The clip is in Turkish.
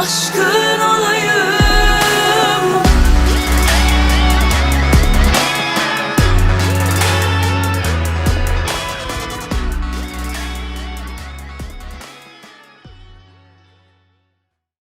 aşkı